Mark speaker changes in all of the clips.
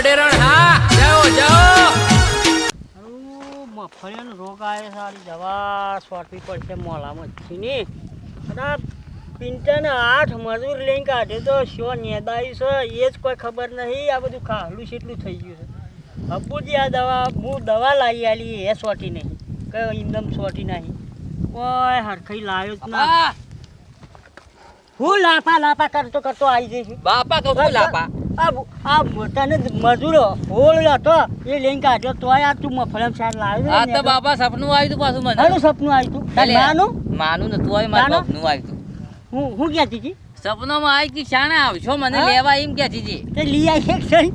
Speaker 1: અડેરણ હા જાઓ જાઓ.
Speaker 2: મફળિયાનો રોગ આવે સારી દવા સોટવી પડશે મોલામાં છીને. અને પિંટાને આઠ મજૂર લઈને કાઢે તો શો નેદાયું છે એ જ કોઈ ખબર નહીં. આ બધું ખાલું છેટલું થઈ ગયું છે. અબ્બુજી આ દવા હું દવા લાવી આલી એ સોટી નહીં. કયો ઇંદમ સોટી નહીં. કોઈ હરખઈ લાવ્યો જ ના. હું લાપા લાપા કરતો કરતો આવી જઈશ
Speaker 1: બાપા છું લાપા?
Speaker 2: આ આ મોટાને મજૂરો હોળ હતો એ લઈને કાઢ્યો. તોય આ તું મફળમ સાર લાવ્યો
Speaker 1: આ તો બાપા સપનું આવ્યું તું પાછું મને.
Speaker 2: સપનું આવ્યું તું.
Speaker 1: માનું નતું આવ્યું મારા
Speaker 2: નાનું?
Speaker 1: આવ્યું તું.
Speaker 2: હું હું કહેતી હતી
Speaker 1: સપનામાં આવી કે શાણે આવશો મને લેવા એમ કહેતી હતી
Speaker 2: તે લઈ આવી એક સહી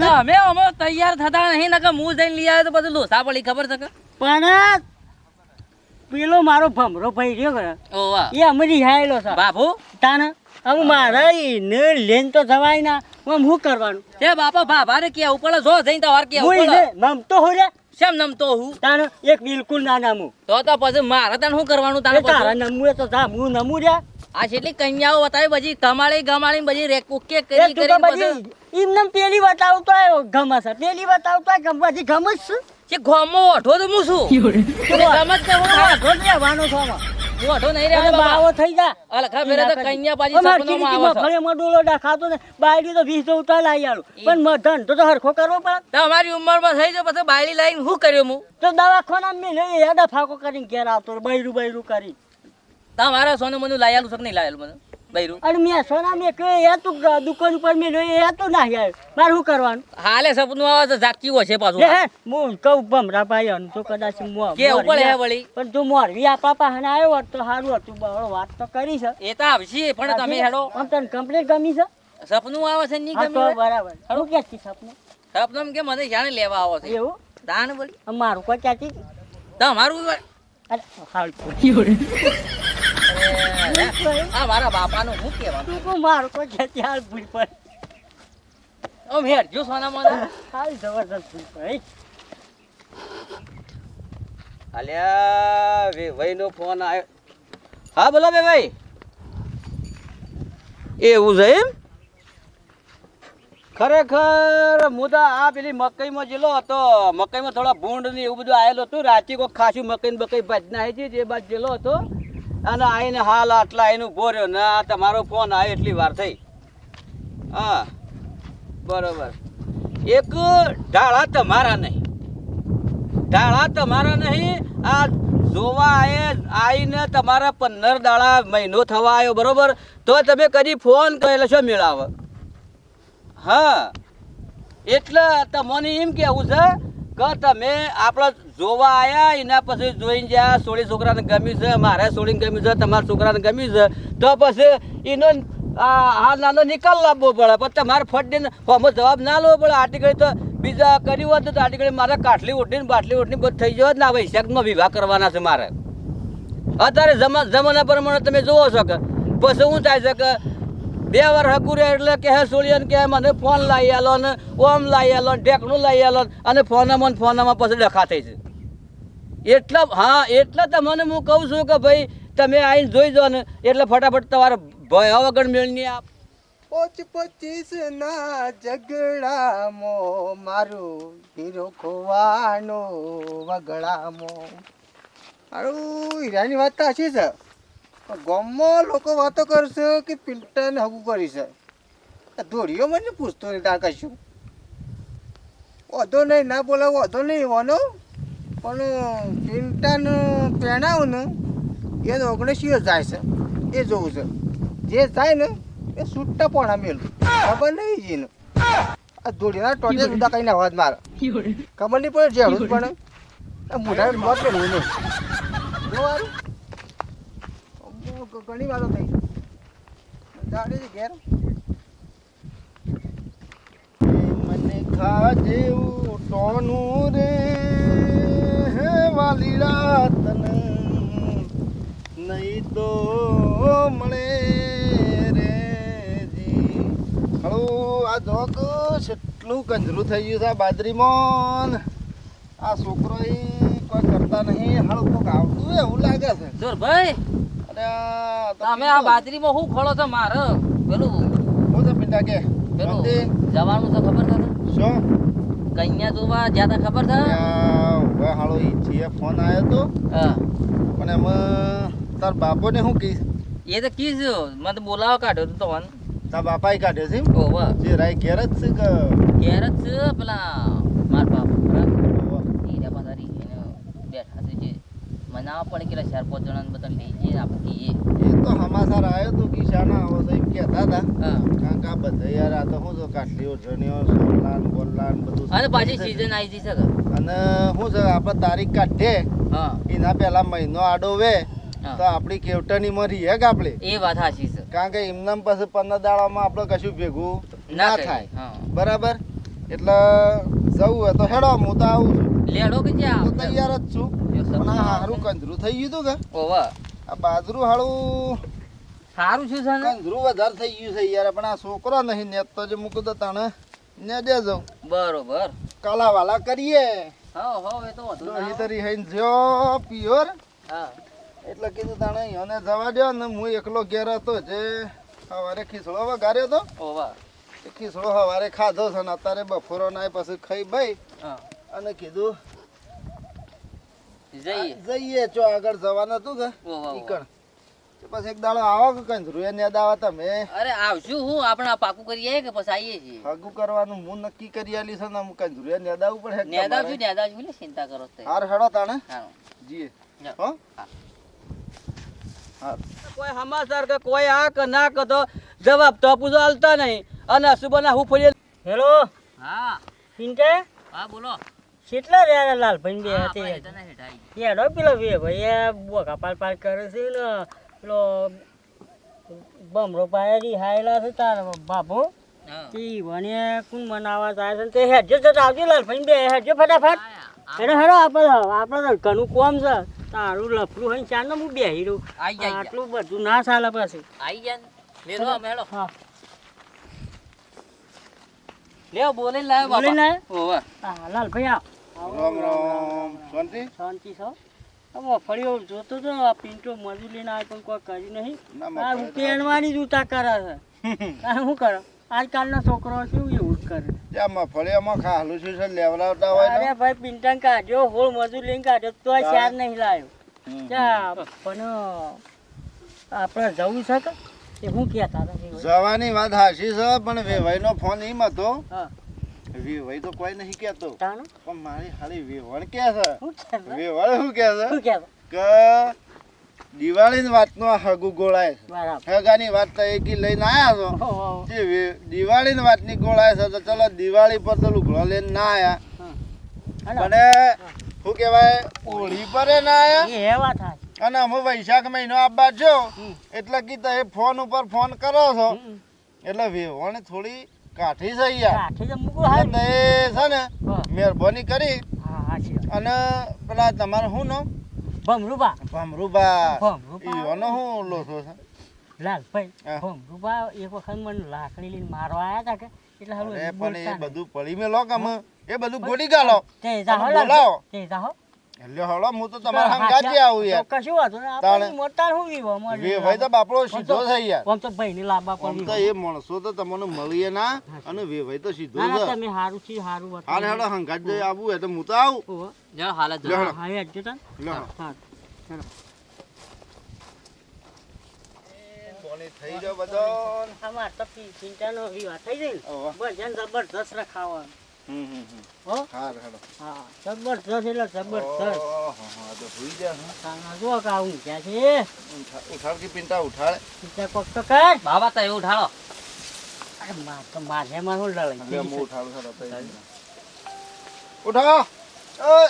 Speaker 1: તો અમે અમે તૈયાર થતા નહીં નકર હું જઈને લઈ આવ્યો તો બધું લોસા પડી ખબર છે
Speaker 2: પણ પેલો મારો ભમરો ભાઈ રહ્યો કરે એ અમે રિહાયેલો છે.
Speaker 1: બાપુ?
Speaker 2: તાને હવે મારા એને લેન તો જવાય ના. આમ શું કરવાનું?
Speaker 1: તે બાપા ભાભાને કેવું પડે જો જઈને તમારે કેવું પડે.
Speaker 2: નમતો હો રે.
Speaker 1: શેમ નમતો હું?
Speaker 2: તાને એક બિલકુલ ના નામું.
Speaker 1: તો તો પછી મારે તને શું કરવાનું તારે
Speaker 2: તારા
Speaker 1: પછી?
Speaker 2: નમવું તો જા હું નમું રે.
Speaker 1: આ છેટલી કન્યાઓ બતાવી પછી કમાળી ગમાળી બધી રેક ઉકે કરી કરી
Speaker 2: બધી એમને પેલી બતાવતો આવ્યો ગમે પેલી બતાવતો ગમે બધી ગમે જ
Speaker 1: જે ગોમો ઓઠો તો હું છું. તું કે હું
Speaker 2: હા, ઘર રહેવાનો છો
Speaker 1: હું ઓઠો નહીં રહેવાનો
Speaker 2: બાવો થઈ જા.
Speaker 1: અલખા ફેરે તો કન્યા પાછી સપનામાં આવે છે.
Speaker 2: ને બાયડી તો વીસ તો ઉતાર આલું. પણ મ- ધંધો તો હરખો કરવો પડે.
Speaker 1: તો ઉંમરમાં થઈ જાય પછી બાયડી લાઈન હું કર્યો હું
Speaker 2: તો દવાખાના મેં લઈ હેડા ફાકો કરીને ઘેર આવતો બૈરું બૈરું કરી
Speaker 1: તમારા સોનું મને લાયેલું છે કે નહીં લાયેલું મને? બૈરું
Speaker 2: અને મેં સોના મેં કહે એ તું દુકાન ઉપર મેં લઈ એ તો ના આવ્યો મારે શું કરવાનું?
Speaker 1: હાલે સપનું આવે તો જાગતી હોય છે પાછું.
Speaker 2: હે, હું કહું ભમરા ભાઈ અને તો કદાચ મો-
Speaker 1: કે ઉપર હે વળી?
Speaker 2: પણ તું મોરવી આપણા પાસે આવ્યો હોત તો સારું હતું વાત તો કરી છે.
Speaker 1: એ તો આવશે પણ તમે હેડો.
Speaker 2: આમ તને કમ્પ્લીટ ગમી છે?
Speaker 1: સપનું આવે છે
Speaker 2: હા
Speaker 1: ગમે?
Speaker 2: બરાબર. હું છે સપનું?
Speaker 1: સપનું કે મને જાણે લેવા આવો છે?
Speaker 2: એવું?
Speaker 1: દાન વળી.
Speaker 2: આ મારું કોઈ ક્યાંથી
Speaker 1: તમારું
Speaker 2: અરે હાલ.
Speaker 1: આ મારા બાપાનું શું કહેવાનું?
Speaker 2: તું કહું મારું ભૂલ પર
Speaker 1: સોના મને
Speaker 2: હાલ જબરદસ્ત ભૂલ પર
Speaker 3: અલ્યા વે ભાઈનો ફોન આવ્યો હા બોલો બે ભાઈ. એવું છે એમ? ખરેખર મુદા આ પેલી મકઈમાં જેલો હતો. મકઈમાં થોડા ભૂંડ ને એવું બધું આવેલું હતું. રાચી કોઈ ખાસું મકઈ બકઈ ભજના હતી જે બાદ જેલો હતો. અને આઈને હાલ આટલા ઊભો રહ્યો. ને આ તમારો ફોન આવ્યો એટલી વાર થઈ. હા, બરોબર. એક ઢાળા તમારા નહીં. ઢાળા તમારા નહીં. આ જોવા આયે આવીને તમારા પંદર દાડા મહિનો થવા આવ્યો બરોબર? તો તમે કદી ફોન કરેલો છો મેળાવે? હા. એટલે તમને એમ કેવું છે કે તમે આપણા જોવા આવ્યા એના પછી જોઈને જ્યાં સોળી છોકરાને ગમ્યું છે, મારે સોળીને ગમ્યું છે, તમારા છોકરાને ગમ્યું છે, તો પછી એનો આ નાનો નિકાલ લાવવો પડે. પણ તમારે ફટ દઈને જવાબ ના લેવો પડે. આટી તો બીજા કર્યું હોત તો આટી મારે કાટલી ઉઠીને બાટલી ઉઠીને બધું થઈ જવા ના ભાઈ શેકનો વિવાહ કરવાના છે મારે. અત્યારે જમા જમાના પ્રમાણે તમે જોવો છો કે, પછી શું થાય છે કે બે વાર હકુરે એટલે કે હે સોળિયન કે મને ફોન લાવી આલો ને ઓમ લાવી આલો ને ઢેકણું લાવી આલો અને ફોનામાં ફોનામાં પછી ડખા થઈ છે એટલા હા, એટલે તમને હું કહું છું કે ભાઈ, તમે આવીને જોઈ જાઓ ને, એટલે ફટાફટ તમારે ભય વગર મેળની આપ.
Speaker 4: પોચ પચીસ ના ઝઘડામો મારું હીરો ખોવાનો વગડામો. મારું હીરાની વાત તો છે. ગામમાં લોકો વાતો કરશે કે પિન્ટાને હગું કરી છે આ ધોળીઓ મને પૂછતો નહીં ત્યાં કશું. વધો નહીં ના બોલાવો વધો નહીં વાનો પણ પિન્ટાનું પહેણાવું ને એ ઓગણીસીઓ જાય છે. એ જોવું છે. જે જાય ને એ છૂટા પણ મેલું. ખબર નહીં જીને આ ધોળીના ટોટે સુધા કઈ ના હોત મારે ખબર નહીં પડે જેવું જ પડે. મોઢા મોત પેલું નહીં. ઘણી વાતો થઈ. દાડે છે ઘેર. મને ખા જેવું ટોનું રે હે વાલી રાતન. નહીં તો મળે રે જી. હળો આ જોક કેટલું કંજરું થઈ ગયું છે આ બાજરીમાં. ને આ છોકરો કોઈ કરતા નહીં. હળવું કોક આવતું એવું લાગે છે. આ તો
Speaker 1: તમે આ બાજરીમાં શું ખોળો છો મારે? પેલું
Speaker 4: હું તો પિંડા કે
Speaker 1: પેલું જવાનું તો ખબર છે ને?
Speaker 5: શું?
Speaker 1: કન્યા જોવા જ્યાં ખબર છે?
Speaker 5: હવે હાલો ઈ છે ફોન આવ્યો તો.
Speaker 1: હા.
Speaker 5: પણ એમાં તાર બાપોને શું કહીશ
Speaker 1: એ તો કીધું મને બોલાવો કાઢ્યો તો તમને
Speaker 5: તાર બાપાએ કાઢ્યો છે?
Speaker 1: ઓવા
Speaker 5: જે રાય ઘેર જ છે કે?
Speaker 1: ઘેર જ છે પેલા માર બાપ બરાબર
Speaker 5: ઓહો.
Speaker 1: એ રહ્યા પાછા રહી એને બેઠા છે જે મનાવા પડે કે ચાર પાંચ જણાને બધા લઈ જઈએ આપણે
Speaker 5: એ તો સમાચાર આવ્યો તો કે શાના આવો છે એમ કહેતા હતા.
Speaker 1: હા.
Speaker 5: કારણ કે આ બધા યાર આ તો શું છે કાટલીઓ જણીઓ સોલાન બોલાન બધું
Speaker 1: અને પાછી. સીઝન આવી જઈ શકે
Speaker 5: અને શું છે આપણે તારીખ કાઢીએ.
Speaker 1: હા.
Speaker 5: એના પહેલા મહિનો આડો વે. તો આપણી કેવટની માં રહીએ કે આપણે?
Speaker 1: એ વાત સાચી છે.
Speaker 5: કારણ કે એમનામ પાસે પંદર દાડામાં આપણે કશું ભેગું
Speaker 1: ના
Speaker 5: ના થાય. બરાબર? એટલે જવું હોય તો હેડો હું તો આવું છું.
Speaker 1: લેડો કે
Speaker 5: હું તો તૈયાર જ છું. પણ હારું કંદરું થઈ ગયું તું કે?
Speaker 1: ઓવા.
Speaker 5: આ બાજરું હાળું
Speaker 1: સારું છે ને
Speaker 5: કંજરું વધારે થઈ ગયું છે યાર પણ આ છોકરો નહીં ને તો જે મૂકું તો તને. ને દેજો
Speaker 1: બરોબર.
Speaker 5: કલાવાલા કરીએ.
Speaker 1: હા હો એ તો વધુ
Speaker 5: નહીં તરી હૈન જો પિયોર.
Speaker 1: હા.
Speaker 5: એટલે કીધું તાણે એને જવા દો ને હું એકલો ઘેર હતો જે સવારે ખીસડો વઘાર્યો તો.
Speaker 1: ઓવા.
Speaker 5: એ ખીસડો સવારે ખાધો છે ને અત્યારે બફોરો નાય પછી ખાઈ ભાઈ
Speaker 1: હા.
Speaker 5: અને કીધું
Speaker 1: જઈએ.
Speaker 5: જઈએ ચો આગળ જવાનું હતું કે ઈકણ. પછી એક દાડો આવો કે કઈ ધ્રુવે ને દાવા તમે.
Speaker 1: અરે આવશું હું આપણે પાકું કરી આવીએ કે પછી આવીએ છીએ?
Speaker 5: હગું કરવાનું હું નક્કી કરી આલી છે ને હું કઈ ધ્રુવે ને દાવું પડે
Speaker 1: ને છું ને છું ને ચિંતા કરો તે.
Speaker 5: હાર હેડો તાણે.
Speaker 1: હા
Speaker 5: જીએ હો?
Speaker 1: હા.
Speaker 5: હા.
Speaker 3: કોઈ સમાચાર કે કોઈ આ કે ના કે તો જવાબ તો પૂછો હાલતા નહીં. અને સુબના હું ફરી
Speaker 2: હેલો?
Speaker 1: હા.
Speaker 2: સિંકે
Speaker 1: હા બોલો.
Speaker 2: કેટલા રહ્યા લાલભાઈ બે હતી. હેડો પેલો વે ભાઈ બોકા પાલ પાલ કરે છે ને પેલો બમરો પાસે હાયલા છે તારા બાપુ ઈ વને કુન મનાવા જાય છે તે હેજો જ આવજો લાલભાઈ બે હેજો ફટાફટ
Speaker 1: આયા.
Speaker 2: હેડો આપણે આપણે ઘણું કોમ છે તારું લફડું હોય ચાર ને હું બેહી રહું. આટલું બધું ના ચાલે પછી
Speaker 1: આઈ જાય ને. અમે હેડો.
Speaker 2: હા
Speaker 1: લ્યો, બોલે લાવ્યો.
Speaker 2: બોલીને લાવ્યો? હા લાલભાઈ આવ
Speaker 5: રામ રામ. શાંતિ?
Speaker 2: શાંતિ છો? હવે ફળીઓ જોતો તો આ પિન્ટો મજૂર લઈને આવે પણ કોઈ કર્યું નહીં. આ
Speaker 5: મફળે
Speaker 2: જૂતા કરે છે. શું કરો? આજકાલના છોકરો શું એવું જ કરે?
Speaker 5: ત્યાં મફળીયામાં ખાલું શું છે લેવડાવતા હોય
Speaker 2: અરે ભાઈ પિન્ટન કાઢ્યો હોળ મજૂર લઈને કાઢ્યો તો ચાર નહીં લાવ્યો. ચા પણ આપણે જવું છે કે? એ શું કહેતા હતા
Speaker 5: જવાની વાત હાશી છે પણ વેવાઈનો ફોન એમ હતો
Speaker 2: હા.
Speaker 5: વેવાઈ તો કોઈ નહીં
Speaker 2: કેતો
Speaker 5: પણ મારી હાલી વેવણ કે છે? વેવણ શું કે છે? કે દિવાળીની વાતનો હગુ ગોળાય છે. હગાની વાત તો એકી લઈને આયા છો.
Speaker 2: દિવાળી.
Speaker 5: તે વે- વાતની ગોળાય છે તો ચલો દિવાળી પર તો લુગડો લઈને ના આયા. અને શું કહેવાય? હોળી પર ના આયા.
Speaker 2: એ વાત
Speaker 5: અને અમે વૈશાખ મહિનો આપવા જો એટલે કીધા એ ફોન ઉપર ફોન કરો છો. એટલે વેવણ થોડી કાઠી છે યાર
Speaker 2: કાઠી તો મૂકું હારું.
Speaker 5: એટલે છે ને મહેરબાની કરી.
Speaker 2: હા.
Speaker 5: અને પેલા તમારે શું નામ?
Speaker 2: ભમરૂબા
Speaker 5: ભમરુબા
Speaker 2: ભમરૂબા.
Speaker 5: ઈયોનો શું લોસો છે?
Speaker 2: લાલભાઈ.
Speaker 5: હા.
Speaker 2: ભમરૂબા એક વખત મને લાકડી લઈને મારવા આયા હતા કે એટલે
Speaker 5: પણ એ બધું પડી મેલો કે અમે એ બધું ગોડી ગાલો
Speaker 2: તે જાહો
Speaker 5: બોલાવો.
Speaker 2: તે જાહો.
Speaker 5: એટલે હળો હું તો તમારા
Speaker 2: હા,
Speaker 5: હંગાથી આવું યાર
Speaker 2: કશું વાતો નહીં.
Speaker 5: તાણે.
Speaker 2: મોટા હું વિવો?
Speaker 5: વે ભાઈ તો બાપડો સીધો થઈ યાર
Speaker 2: આમ તો ભાઈ ની
Speaker 5: આમ
Speaker 2: પડે
Speaker 5: તો એ માણસો તો તમને મળીએ ના અને વે ભાઈ તો સીધો
Speaker 2: ના, ના,
Speaker 5: છે
Speaker 2: તમે હારું છે હારું
Speaker 5: વાત
Speaker 2: બતાવ્યું.
Speaker 5: હળો હંગાત જઈ આવું હે તો હું તો આવું
Speaker 1: જ જાઓ.
Speaker 5: હેડો.
Speaker 2: હા, એ હટજો તાન.
Speaker 5: લો
Speaker 2: હા.
Speaker 5: બોલી થઈ જાવ બધો
Speaker 2: અમાર તો પી- ચિંતાનો વિવાહ થઈ જઈ ને. ભજન જબરદસ્ત રખાવાનું.
Speaker 5: હમ હમ હમ
Speaker 2: હો?
Speaker 5: હાલ હેડો
Speaker 2: હા, જબરદસ્ત એટલે જબરદસ્ત.
Speaker 5: ઓહો, હા તો સુઈ જા હા.
Speaker 2: તાના જો કે આવું ક્યાં છે.
Speaker 5: ઉઠા- ઉઠાડ કે પિંટા ઉઠાડ.
Speaker 2: ચિંતા કોક તો કર.
Speaker 1: બાબા તો એવું ઉઠાડો.
Speaker 2: અરે માર તો મારે માં હું
Speaker 5: લે
Speaker 2: લડાઈ
Speaker 5: હું ઉઠાડું હેડો તઈ. ઉઠો. ઓય.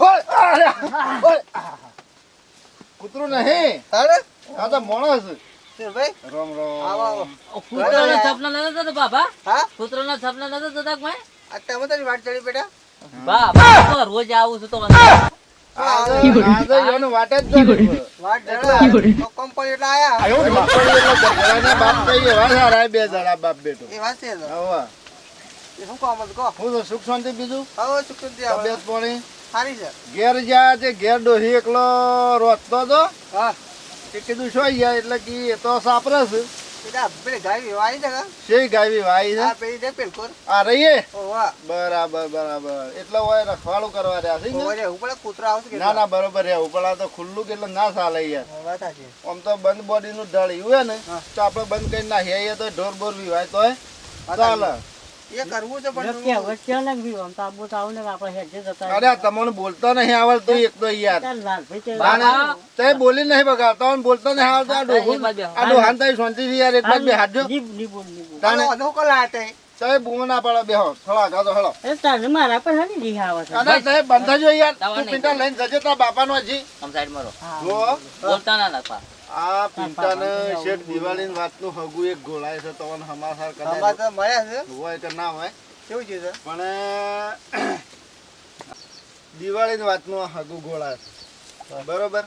Speaker 5: ઓય અરે ઓય. કૂતરું નહીં.
Speaker 4: તારે
Speaker 5: આ તો માણસ.
Speaker 4: ભાઈ?
Speaker 5: રામ
Speaker 4: આવો.
Speaker 1: કૂતરાના સપના નતા થતા બાબા?
Speaker 4: હા?
Speaker 1: કૂતરાના સપના નતા થતા કોઈ?
Speaker 4: આ તમે તારી વાત ચડી બેટા.
Speaker 1: બાબા રોજ આવું છું તો
Speaker 5: આજે આજે એનો વાટ જ જોડી
Speaker 4: વાત જરા કંપની એટલે આયા.
Speaker 5: આયો ને બાપ બાપ કઈ એવા સારા બે જણા બાપ બેટો
Speaker 4: એ વાત છે તો.
Speaker 5: હવે
Speaker 4: એ શું કામ હતું? કહો.
Speaker 5: હું તો સુખ શાંતિ બીજું?
Speaker 4: હવે સુખ શાંતિ આવે.
Speaker 5: તબિયત પાણી?
Speaker 4: સારી છે.
Speaker 5: ઘેર જ્યાં છે ઘેર ડોહી એકલો રોતતો તો?
Speaker 4: હા.
Speaker 5: તે કીધું શું ગયા એટલે કે એ તો સાપરસ
Speaker 4: પેલા પેલી ગાય વાળી છે કા?
Speaker 5: શેય ગાવી વાઈ છે?
Speaker 4: આ પેલી છે પેલકોર.
Speaker 5: આ રહીએ?
Speaker 4: ઓવા
Speaker 5: બરાબર બરાબર. એટલે હોય રખવાડું કરવા રહ્યા છે ને?
Speaker 4: ઓવા ઉપર કૂતરા આવશે કે
Speaker 5: ના ના બરોબર છે ઉપલા તો ખુલ્લું કેટલું ના ચાલે યાર.
Speaker 4: વાત સાચી.
Speaker 5: આમ તો બંધ બોડી નું ઢળી હોય ને તો આપડે બંધ કરી નાખીએ તો ઢોર બોર વિવાય તો ચાલે.
Speaker 4: એ કરવું છે પણ
Speaker 2: કે હવે ચાલ બી આમ તો આબુ ને આપણે હેડે જતા
Speaker 5: અરે તમને બોલતા નહીં આવડતું એક તો યાર.
Speaker 2: ચાલ તે
Speaker 5: બોલી નહીં બગાડતા ને બોલતા નહીં આવડતું આ ડોહું
Speaker 1: એક બાજુ બેહો.
Speaker 5: આ ડોહાન તો શાંતિથી યાર એક બાજુ બે હાથ જો
Speaker 2: ની બોલની બોલ
Speaker 5: તાણે
Speaker 4: અધો કલા હતા
Speaker 5: તે બૂમો ના પડે બેહો. થોડા આગળ હળો
Speaker 2: એ તારે મારા પર હાની જી આવે છે.
Speaker 5: અરે તે બંધ થજો યાર. તું પિંટા લઈને જજે તારા બાપાનો હજી.
Speaker 1: આમ સાઈડ મારો
Speaker 5: જો
Speaker 1: બોલતા ના નાખવા
Speaker 5: આ પિંટાને શેઠ દિવાળીની વાતનું હગું એક ગોળાય છે તમને હમાસાર કદાચ
Speaker 4: તો મળ્યા છે?
Speaker 5: હોય કે ના હોય.
Speaker 4: કેવું છે
Speaker 5: પણ દિવાળી વાતનું હગું ગોળાય છે. બરોબર?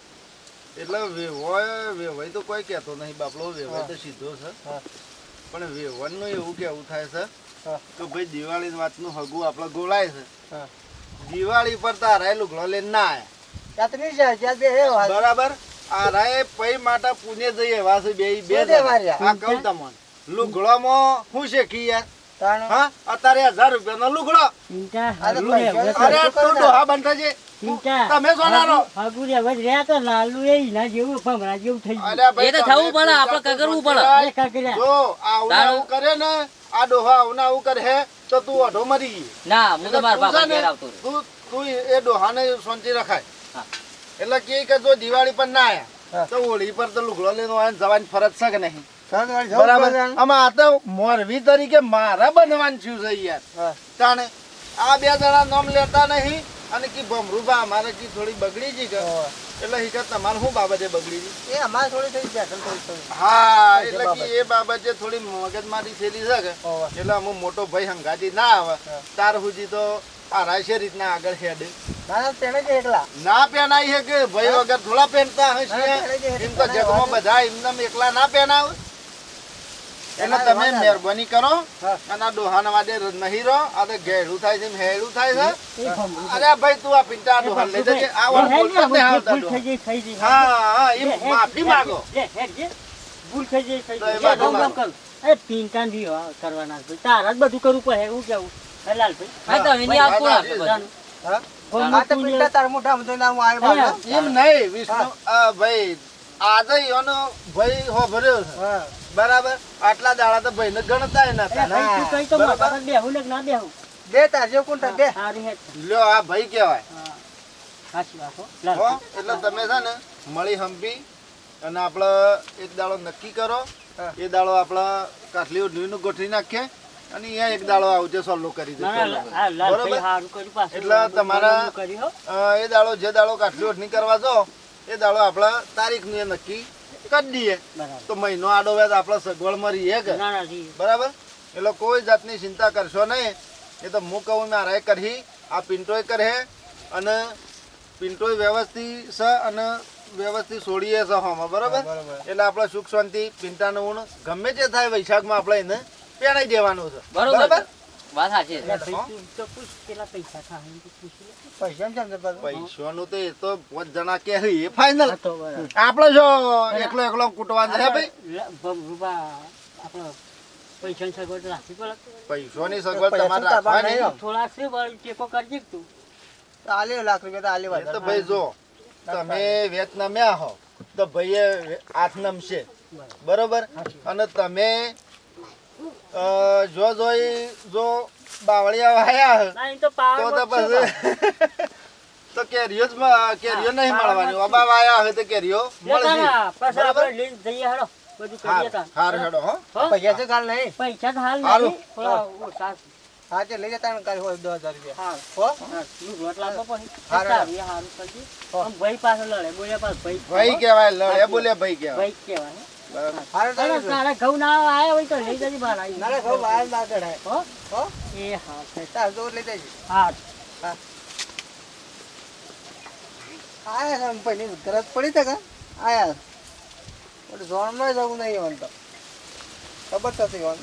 Speaker 5: એટલે વેવાય વેવાય તો કોઈ કહેતો નહીં બાપલો વેવાય તો સીધો છે. પણ વેવણનું એવું કેવું થાય છે. કે ભાઈ વાત વાતનું હગું આપણે ગોળાય છે. દિવાળી પર તારા લુગડો લઈને ના
Speaker 4: આવ્યા
Speaker 5: બરાબર? આ રાય પૈ માટે પુણે જઈએ વાસુ બે બે? આ કહું તમને. લુગડોમાં શું કી યાર હા અત્યારે હજાર રૂપિયાનો લુગડો. અરે તો ડોહા બંધ તમે સોનારો
Speaker 2: હગુ હવે રહ્યા તો લાલુ એ ના જેવું ભમરા જેવું થઈ ગયું.
Speaker 1: એ તો થવું પડે, આપણે કગરવું પડે.
Speaker 5: સોચી
Speaker 2: એ કાકરિયા.
Speaker 5: જો આવું આવું કરે ને આ ડોહા આવું આવું કરે હે તો તું અઢો મરી
Speaker 1: ના હું તો મારા
Speaker 5: તું છે
Speaker 1: બાપા
Speaker 5: ને,
Speaker 1: ઘેર આવતો
Speaker 5: તું તું એ ડોહાને શાંતિ રખાય.
Speaker 1: હા.
Speaker 5: એટલે કે કે જો દિવાળી પર ના આયા તો હોળી પર તો લુગડો લઈને આવીને જવાની ફરજ છે કે નહીં? બરાબર? આમાં આ તો મોરવી તરીકે મારા બનવાનું થયું છે યાર. તાણે આ બે જણા નામ લેતા નહીં અને કે ભમરૂબા અમારે કી થોડી બગડી ગઈ કે એટલે હિકત તમારે શું બાબતે બગડી ગઈ?
Speaker 4: એ અમારે થોડી થઈ બેઠલ થોડી.
Speaker 5: હા એટલે. કે એ બાબતે થોડી મગજમારી થયેલી છે કે. એટલે અમુક મોટો ભાઈ હંગાતી ના આવે. તાર સુધી તો આ છે રીતના આગળ હેડ.
Speaker 4: ના એકલા.
Speaker 5: પહેનાય છે કે ભાઈ વગર થોડા પહેરતા હશે? એમ તો જગમાં બધા એમને એકલા ના પહેનાવે. એટલે તમે મહેરબાની કરો અને આ ડોહાના વાડે નહીં રહો. આ તો ઘેડું થાય છે હેડું થાય છે. અરે ભાઈ તું આ પિંટા ડોહા લઈ જજે. આ
Speaker 2: ગઈ
Speaker 5: હા હા એ માફી માંગો.
Speaker 2: ભૂલ થઈ જઈ થઈ જઈ
Speaker 5: એ
Speaker 2: બી કરવાના તારા જ બધું કરવું પડે હું
Speaker 4: કેવું?
Speaker 5: બરાબર? આટલા દાડા તો
Speaker 2: ભાઈ ને ગણતા ના બેહું?
Speaker 4: બે તાર કોણ બે.
Speaker 5: લ્યો આ ભાઈ કહેવાય.
Speaker 2: હા. સાચી વાત હો.
Speaker 5: હો
Speaker 2: લાલભાઈ.
Speaker 5: એટલે તમે છે ને મળી હંપી અને આપણે એક દાડો નક્કી કરો. એ દાડો આપણે કાટલી નું ગોઠવી નાખીએ. અને અહીંયા એક દાડો આવજે સોલ્વ કરી દે
Speaker 2: ના, ના, પાછું.
Speaker 5: એટલે તમારા- એ દાડો જે દાડો કાટલી ઓઢણી કરવા જો એ દાડો આપણે તારીખનું એ નક્કી કરી દઈએ. તો મહિનો આડો વ્યાજ આપણે સગવડ હે કે?
Speaker 2: ના ના.
Speaker 5: બરાબર? એટલે કોઈ જાતની ચિંતા કરશો નહીં. એ તો હું કહું મારાએ કરી આ પિન્ટોય કરે અને પિન્ટોય વ્યવસ્થિત છે અને વ્યવસ્થિત છોડીએ છે હોમાં બરાબર. એટલે આપણે સુખ શાંતિ પિંટાનું ઊણ ગમે તે થાય વૈશાખમાં આપણે એને પેણાઈ દેવાનું છે.
Speaker 1: બરોબર. વાત સાચી છે.
Speaker 2: તો પૂછ કેટલા પૈસા થાય એમ તો પૂછ લે.
Speaker 4: પૈસા એમ સમજે પાછું.
Speaker 5: પૈસાનું તો એ તો પાંચ જણા કે હે, એ ફાઇનલ
Speaker 2: હા તો બરાબર.
Speaker 5: આપણે જો એકલો એકલો કૂટવાનું છે ભાઈ.
Speaker 2: પૈસાની સગવડ રાખવી પડે.
Speaker 5: પૈસાની સગવડ તમારે રાખવાની?
Speaker 2: થોડા છે પણ ટેકો કરજે તું.
Speaker 4: તો લાખ રૂપિયા તો આલ્યો
Speaker 5: એ તો ભાઈ જો તમે નમ્યા હો તો ભાઈએ હાથ નમશે. બરોબર. અને તમે જો જોઈ જો બાવળિયા વાયા હો,
Speaker 2: તો પાવર
Speaker 5: તો પછી તો કેરીઓ જ કેરીઓ નહીં મળવાની અબા વાયા હોય તો કેરીઓ મળશે
Speaker 2: લઈને જઈએ હેડો. બધું કરીએ
Speaker 5: હાર હાર હેડો હો?
Speaker 4: પૈસા તો કાલ નહીં
Speaker 2: પૈસા તો હાલ નહીં. થોડા ઓછા.
Speaker 4: હા તે લઈ જતા કાલે હોય દસ હજાર રૂપિયા. હો
Speaker 2: તું રોટ લાવતો પછી.
Speaker 4: હારું.
Speaker 2: કરજે. ભાઈ પાસે લડે, બોલ્યા પાસે ભાઈ.
Speaker 5: ભાઈ કહેવાય લડે બોલે ભાઈ કહેવાય
Speaker 2: ભાઈ કહેવાય.
Speaker 5: બરાબર.
Speaker 2: ઘઉં ના આયા હોય તો લઈ જજે બહાર
Speaker 4: ના ના ઘઉં બહાર ના ચડાય
Speaker 2: હો?
Speaker 4: હો?
Speaker 2: એ હા,
Speaker 4: તાર તો લઈ જજે.
Speaker 2: હા.
Speaker 4: આયા છે ગરજ પડી છે આયા. પણ ઝોનમાં જવું નહીં એમ તો. ખબર હતી. એમ